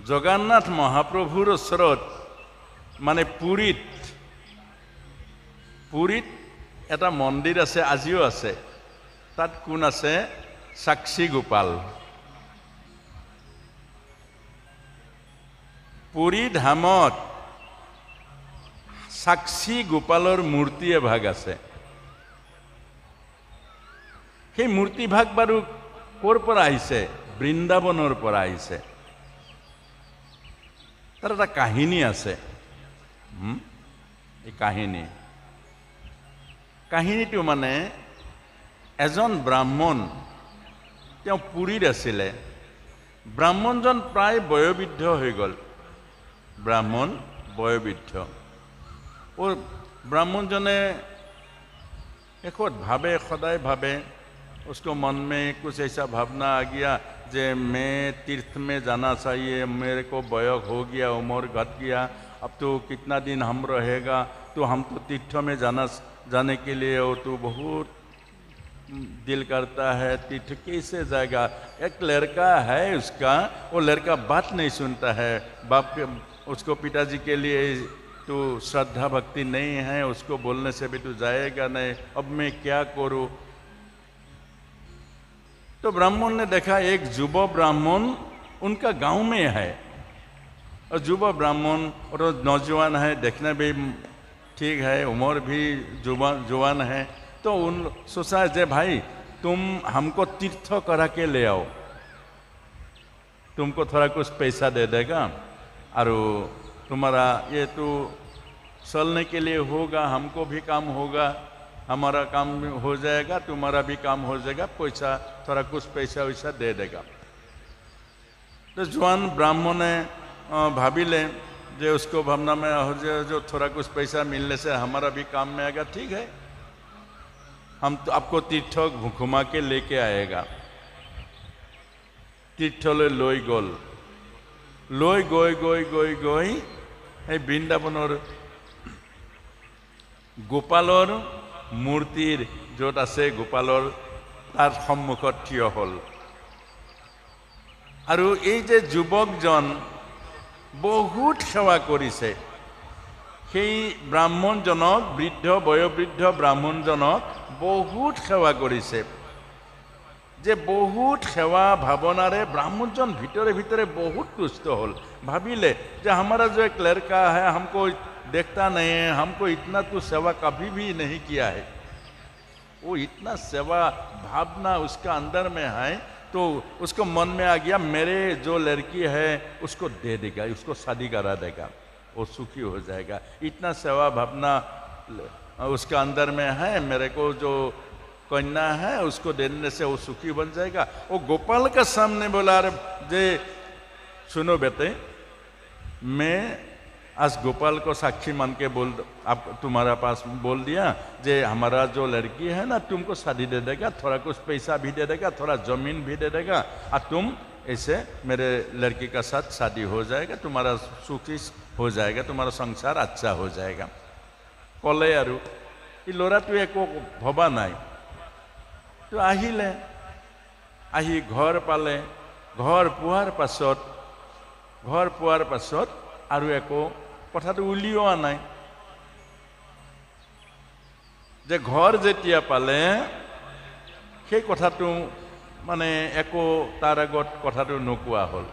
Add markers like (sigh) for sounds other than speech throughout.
জগন্নাথ মহাপ্ৰভুৰ ওচৰত মানে পুৰীত পুৰীত এটা মন্দিৰ আছে আজিও আছে। তাত কোন আছে? সাক্ষী গোপাল। পুৰী ধামত সাক্ষী গোপালৰ মূৰ্তি এভাগ আছে। সেই মূৰ্তিভাগ বাৰু ক'ৰ পৰা আহিছে? বৃন্দাবনৰ পৰা আহিছে। তাৰ এটা কাহিনী আছে হুম? এই কাহিনী কাহিনীটো মানে এজন ব্ৰাহ্মণ তেওঁ পুৰীত আছিলে ব্ৰাহ্মণজন প্ৰায় বয়োবৃদ্ধ হৈ গ'ল ব্ৰাহ্মণ বয়োবৃদ্ধ ও ब्राह्मणजने শেষত ভাবে সদায় ভাবে उसको मन में कुछ ऐसा भावना आ गया जे मैं तीर्थ में जाना चाहिए, मेरे को बयक हो गया, उम्र घट गया, अब तो कितना दिन हम रहेगा तो हम तो तीर्थ में जाना जाने के लिए वो तो बहुत दिल करता है, तीर्थ कैसे जाएगा? एक लड़का है उसका, वो लड़का बात नहीं सुनता है, बाप के, उसको पिताजी के लिए तो श्रद्धा भक्ति नहीं है, उसको बोलने से भी तो जाएगा नहीं, अब मैं क्या करूँ? तो ब्राह्मण ने देखा, एक युवा ब्राह्मण उनका गाँव में है। और युवा ब्राह्मण और नौजवान है, देखने भी ठीक है, उम्र भी ज़ुबान जवान है। तो उन, सोचा जे भाई, तुम हमको तीर्थ करा के ले आओ। तुमको थोड़ा कुछ पैसा दे देगा और तुम्हारा ये तो चलने के लिए होगा, हमको भी काम होगा। हमारा काम हो जाएगा तुम्हारा भी काम हो जाएगा पैसा थोड़ा कुछ पैसा वैसा दे देगा तो जवान ब्राह्मण ने अ, भाविले जो उसको भावना में हो जाए जो थोड़ा कुछ पैसा मिलने से हमारा भी काम में आएगा ठीक है हम तो आपको तीर्थ घुमा के लेके आएगा তীৰ্থলৈ লৈ গ'ল লৈ গৈ গৈ গৈ গৈ সেই বৃন্দাবনৰ গোপালৰ মূৰ্তিৰ য'ত আছে গোপালৰ তাৰ সন্মুখত থিয় হ'ল। আৰু এই যে যুৱকজন বহুত সেৱা কৰিছে সেই ব্ৰাহ্মণজনক বৃদ্ধ বয়োবৃদ্ধ ব্ৰাহ্মণজনক বহুত সেৱা কৰিছে। যে বহুত সেৱা ভাৱনাৰে ব্ৰাহ্মণজন ভিতৰে ভিতৰে বহুত তুষ্ট হ'ল। ভাবিলে যে আমাৰ যে ক্লেৰকা আহে আমাক देखता नहीं है, हमको इतना तो सेवा कभी भी नहीं किया है। वो इतना सेवा भावना उसका अंदर में है तो उसको मन में आ गया, मेरे जो लड़की है, उसको दे देगा, उसको शादी करा देगा, वो सुखी हो जाएगा। इतना सेवा भावना उसका अंदर में है, मेरे को जो कन्या है, उसको देने से वो सुखी बन जाएगा। वो गोपाल का सामने बोला, अरे, जे, सुनो बेटे, मैं आज गोपाल को साक्षी मान के बोल आप तुम्हारा पास बोल दिया जे हमारा जो लड़की है ना तुमको शादी दे देगा थोड़ा कुछ पैसा भी दे देगा थोड़ा जमीन भी दे देगा और तुम ऐसे मेरे लड़की का साथ शादी हो जाएगा तुम्हारा सुखी हो जाएगा तुम्हारा संसार अच्छा हो जाएगा ক'লে আৰু এই ল'ৰাটোৱে একো ভবা নাই তো আহিলে আহি ঘৰ পালে ঘৰ পোৱাৰ পাছত ঘৰ পোৱাৰ পাছত আৰু একো কথাটো উলিওৱা নাই। যে ঘৰ যেতিয়া পালে সেই কথাটো মানে একো তাৰ আগত কথাটো নোকোৱা হ'ল।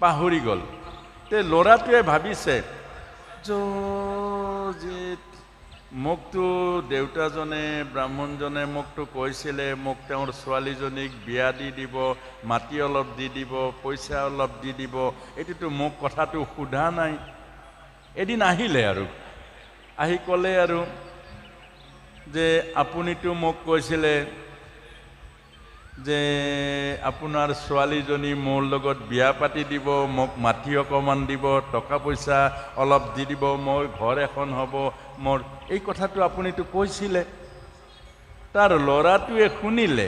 পাহৰি গ'ল। তে ল'ৰাটোৱে ভাবিছে মোকতো দেউতাজনে ব্ৰাহ্মণজনে মোকতো কৈছিলে মোক তেওঁৰ ছোৱালীজনীক বিয়া দি দিব মাটি অলপ দি দিব পইচা অলপ দি দিব। এইটোতো মোক কথাটো সোধা নাই। এদিন আহিলে আৰু। আহি ক'লে আৰু যে আপুনিতো মোক কৈছিলে যে আপোনাৰ ছোৱালীজনী মোৰ লগত বিয়া পাতি দিব মোক মাটি অকণমান দিব টকা পইচা অলপ দি দিব মই ঘৰ এখন হ'ব মোৰ এই কথাটো আপুনিতো কৈছিলে। তাৰ ল'ৰাটোৱে শুনিলে।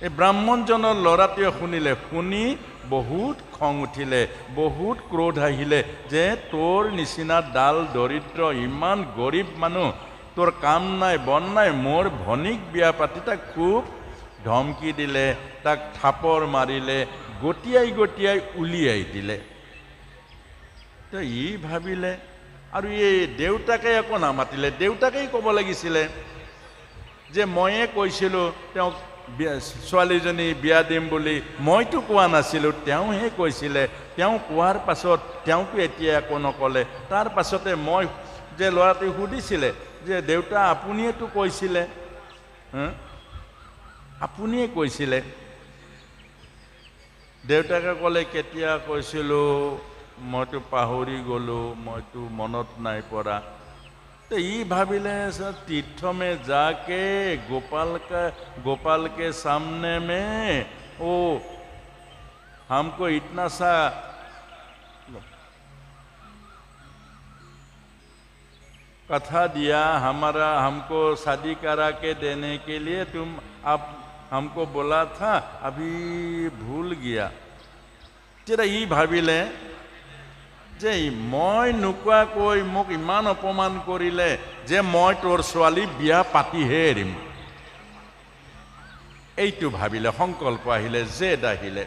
এই ব্ৰাহ্মণজনৰ ল'ৰাটোৱে শুনিলে শুনি বহুত খং উঠিলে বহুত ক্ৰোধ আহিলে যে তোৰ নিচিনা ডাল দৰিদ্ৰ ইমান গৰীব মানুহ তোৰ কাম নাই বন নাই মোৰ ভনীক বিয়া পাতি তাক খুব ধমকি দিলে তাক থাপৰ মাৰিলে গটিয়াই গটিয়াই উলিয়াই দিলে। তো ই ভাবিলে আৰু এই দেউতাকে একো নামাতিলে দেউতাকেই ক'ব লাগিছিলে যে ময়ে কৈছিলোঁ তেওঁক ছোৱালীজনী বিয়া দিম বুলি মইতো কোৱা নাছিলোঁ তেওঁহে কৈছিলে। তেওঁ কোৱাৰ পাছত তেওঁতো এতিয়া একো নক'লে। তাৰ পাছতে মই যে ল'ৰাটোৱে সুধিছিলে যে দেউতা আপুনিয়েতো কৈছিলে? আপুনিয়ে কৈছিলে দেউতাকে ক'লে কেতিয়া কৈছিলোঁ মইতো পাহৰি গ'লোঁ মইতো মনত নাই পৰা तो ये भाविले सर तीर्थ में जाके गोपाल का गोपाल के सामने में वो हमको इतना सा कथा दिया हमारा हमको शादी करा के देने के लिए तुम आप हमको बोला था अभी भूल गया तेरा ये भाविले যে মই নোকোৱাকৈ মোক ইমান অপমান কৰিলে যে মই তোৰ ছোৱালী বিয়া পাতিহে এৰিম এইটো ভাবিলে সংকল্প আহিলে জেদ আহিলে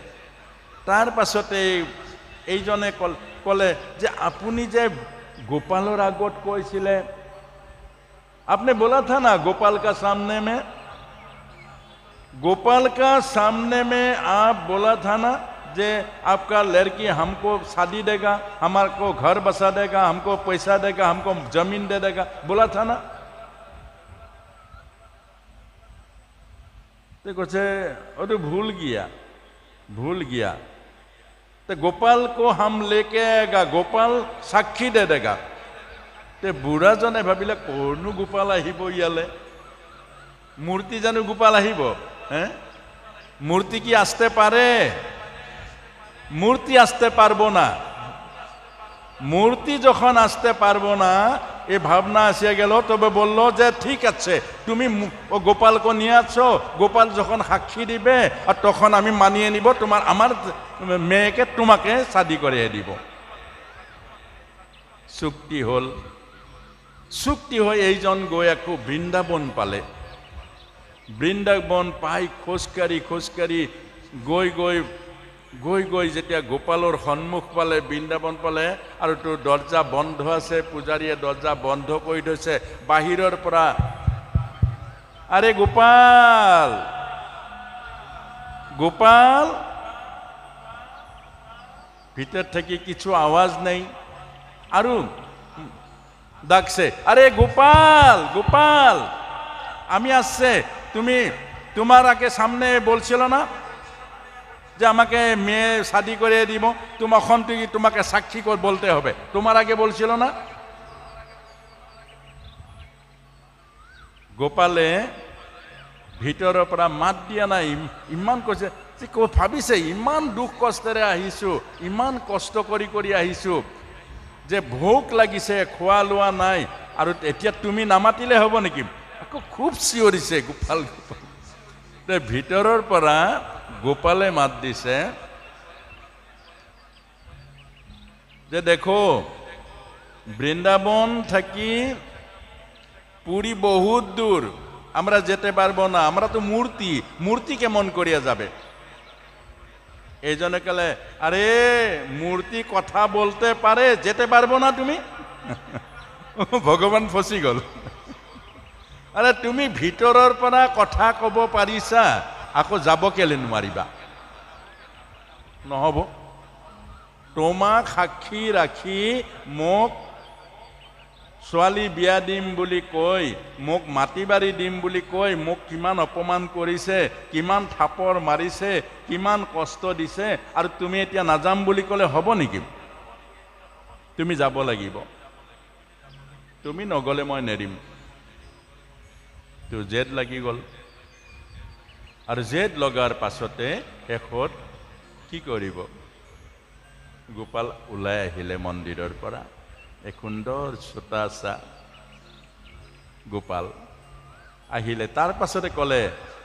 তাৰ পাছতে এইজনে কল ক'লে যে আপুনি যে গোপালৰ আগত কৈছিলে আপনি बोला था ना गोपाल का सामने में गोपाल का सामने में आप बोला था ना जे आपका लड़की हमको शादी देगा हमार को घर बसा देगा, हमको पैसा देगा, हमको ज़मीन दे देगा, बोला था ना? तो कुछ अरे भूल गया भूल गया। तो गोपाल को हम लेके आएगा, गोपाल साक्षी दे देगा। तो बुढ़ा जने भाविले कौन गोपाल आब इले मूर्ति जानो गोपाल आब হে মূর্তি কি আসতে পারে? মূর্তি আসতে পারব না। মূর্তি যখন আসতে পারব না, এ ভাবনা আসিয়া গেল, তবে বলল যে ঠিক আছে, তুমি গোপালকে নিয়ে আছো, গোপাল যখন সাক্ষী দিবে, আর তখন আমি মানিয়ে নিব, তোমার, আমার মেয়েকে তোমাকে শাদি করে দিব। চুক্তি হল, চুক্তি হৈ এইজন গৈ আকৌ বৃন্দাবন পালে। বৃন্দাবন পাই খোজকাঢ়ি খোজকাঢ়ি, গৈ গৈ গৈ গৈ যেতিয়া গোপালৰ সন্মুখ পালে, বৃন্দাবন পালে, আৰু তোৰ দৰ্জা বন্ধ আছে, পূজাৰীয়ে দৰ্জা বন্ধ কৰি থৈছে, বাহিৰৰ পৰা, আৰে গোপাল গোপাল, ভিতৰত থাকি কিছু আৱাজ নাই, আৰু ডাকছে আরে গোপাল গোপাল, আমি আসছে তুমি, তোমার আগে সামনে বলছিল না যে আমাকে মেয়ে শাদি করে দিব? তোমার থেকে তোমাকে সাক্ষী বলতে হবে? তোমার আগে বলছিল না? গোপালে ভিতৰৰ পৰা মাত দিয়া নাই। ইমান কৈছে যে ভাবিছে, ইমান দুখ কষ্টেৰে আহিছোঁ, ইমান কষ্ট কৰি কৰি আহিছোঁ যে ভোক লাগিছে, খোৱা লোৱা নাই। আৰু এতিয়া তুমি নামাতিলে হ'ব নেকি? আকৌ খুব চিঞৰিছে গোপাল গোপাল। ভিতৰৰ পৰা গোপালে মাত দিছে। যে দেখো, বৃন্দাবন থাকি পুরী বহুত দূর আমরা যেতে পারব না। আমরা তো মূর্তি। মূর্তি কেমন করিয়া যাবে? এই জন্য কালে, আরে, মূর্তি কথা বলতে পারে, যেতে পারব না তুমি? (laughs) ভগৱান ফচি গ'ল। আৰে তুমি ভিতৰৰ পৰা কথা ক'ব পাৰিছা আকৌ যাব কেলে নোৱাৰিবা? নহ'ব। তোমাক সাক্ষী ৰাখি মোক ছোৱালী বিয়া দিম বুলি কৈ মোক মাটি বাৰী দিম বুলি কৈ মোক কিমান অপমান কৰিছে কিমান থাপৰ মাৰিছে কিমান কষ্ট দিছে আৰু তুমি এতিয়া নাযাম বুলি ক'লে হ'ব নেকি? তুমি যাব লাগিব। তুমি নগ'লে মই নেৰিম। তো জেদ লাগি গ'ল। আৰু জেদ লগাৰ পাছতে শেষত কি কৰিব? গোপাল ওলাই আহিলে মন্দিৰৰ পৰা। এক সুন্দৰ চোতাচা গোপাল আহিলে। তাৰ পাছতে ক'লে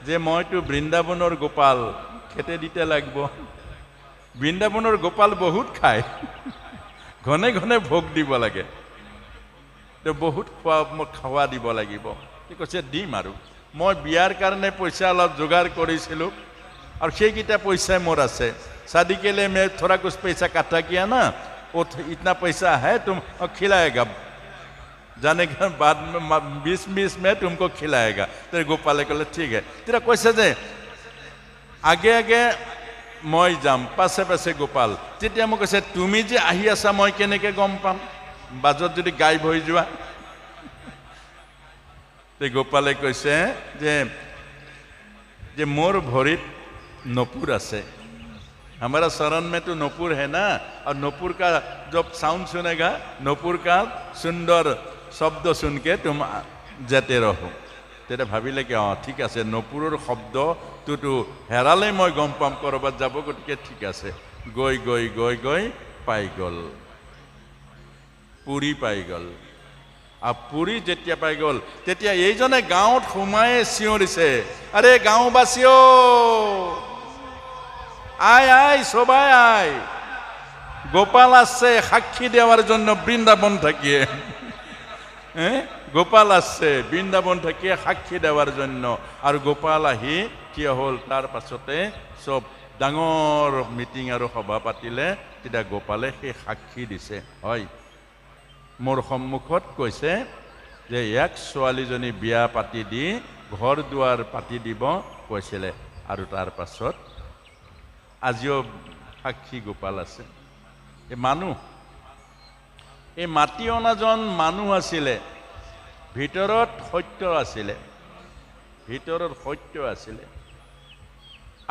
যে মইতো বৃন্দাবনৰ গোপাল খেতে দিতে লাগিব। বৃন্দাবনৰ গোপাল বহুত খায়। ঘনে ঘনে ভোগ দিব লাগে। তো বহুত খোৱা মোক খাৱা দিব লাগিব। সি কৈছে দিম আৰু মই বিয়াৰ কাৰণে পইচা অলপ যোগাৰ কৰিছিলোঁ আৰু সেইকেইটা পইচাই মোৰ আছে शादी के लिए मैं थोड़ा कुछ पैसा इकट्ठा किया ना वो थ- इतना पैसा है तुम और खिलाएगा जाने के बाद में बीस बीस में तुमको खिलाएगा तेरे गोपाले कहले ठीक है तेरा কৈছে যে আগে আগে মই যাম পাছে পাছে গোপাল তেতিয়া মোক কৈছে তুমি যে আহি আছা মই কেনেকৈ গম পাম বাজত যদি গাইব হৈ যোৱা তে গোপালে কৈছে যে যে মোৰ ভৰিত নপুৰ আছে हमारा शरण में तो नूपुर है ना और नूपुर का जब साउंड सुनेगा नूपुर का सुंदर शब्द सुन के तुम যাতে ৰহো তেতিয়া ভাবিলে কি অঁ ঠিক আছে নপুৰৰ শব্দটোতো হেৰালে মই গম পাম ক'ৰবাত যাব গতিকে ঠিক আছে গৈ গৈ গৈ গৈ পাই গ'ল পুৰী পাই গ'ল আৰু পুৰী যেতিয়া পাই গ'ল, তেতিয়া এইজনে গাঁৱত সোমাই চিঞৰিছে আৰে গাঁওবাসীও আয় আয় সবাই আয় গোপাল আসছে সাক্ষী দেওয়ার জন্য বৃন্দাবন থাকিয়ে। হ্যাঁ গোপাল আসছে বৃন্দাবন থাকিয়ে সাক্ষী দেওয়ার জন্য। আৰু গোপাল আহি থিয় হ'ল, তাৰ পাছতে চব ডাঙৰ মিটিং আৰু সভা পাতিলে, তেতিয়া গোপালে সেই সাক্ষী দিছে। হয়। মোৰ সন্মুখত কৈছে যে ইয়াক ছোৱালীজনী বিয়া পাতি দি ঘৰ দুৱাৰ পাতি দিব কৈছিলে। আৰু তাৰ পাছত আজিও সাক্ষী গোপাল আছে। এই মানুহ এই মাতি অনাজন মানুহ আছিলে। ভিতৰত সত্য আছিলে। ভিতৰত সত্য আছিলে।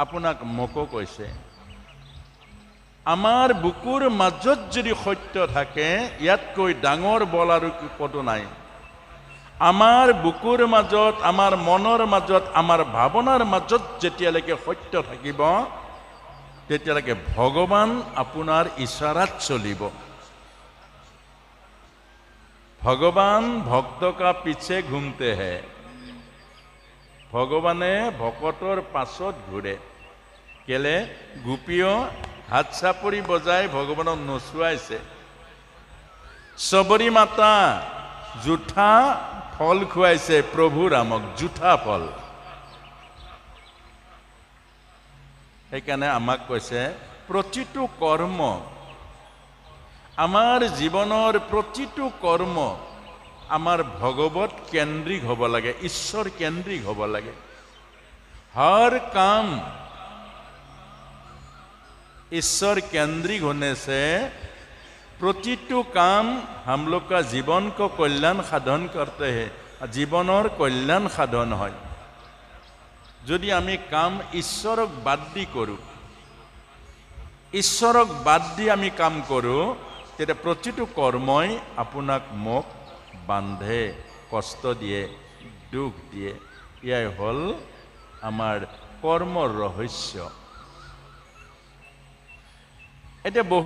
আপোনাক মোকো কৈছে। আমাৰ বুকুৰ মাজত যদি সত্য থাকে, ইয়াতকৈ ডাঙৰ বল আৰু কি নাই। আমাৰ বুকুৰ মাজত, আমাৰ মনৰ মাজত, আমাৰ ভাৱনাৰ মাজত যেতিয়ালৈকে সত্য থাকিব, তেতিয়ালৈকে ভগৱান আপোনাৰ ইশাৰাত চলিব। ভগৱান ভক্ত কা পিছে ঘুমতে হে। ভগৱানে ভকতৰ পাছত ঘূৰে। কেলে? গোপীয় হাত চাপৰি বজাই ভগৱানক নচুৱাইছে। চবৰী মাতা জোঠা ফল খুৱাইছে প্ৰভু ৰামক জোঠা ফল। সেইকাৰণে আমাক কৈছে প্ৰতিটো কৰ্ম আমাৰ জীৱনৰ প্ৰতিটো কৰ্ম আমাৰ ভগৱত কেন্দ্ৰিক হ'ব লাগে ঈশ্বৰ কেন্দ্ৰিক হ'ব লাগে। হৰ কাম ईश्वर केंद्रिक होने से प्रतिटु काम हम लोग का जीवन को कल्याण साधन करते हैं জীৱনৰ কল্যাণ সাধন হয় যদি আমি কাম ঈশ্বৰক বাদ দি কৰোঁ ঈশ্বৰক বাদ দি আমি কাম কৰোঁ তেতিয়া প্ৰতিটো কৰ্মই আপোনাক মোক বান্ধে কষ্ট দিয়ে দুখ দিয়ে এয়াই হ'ল আমাৰ কৰ্মৰ ৰহস্য é de burro.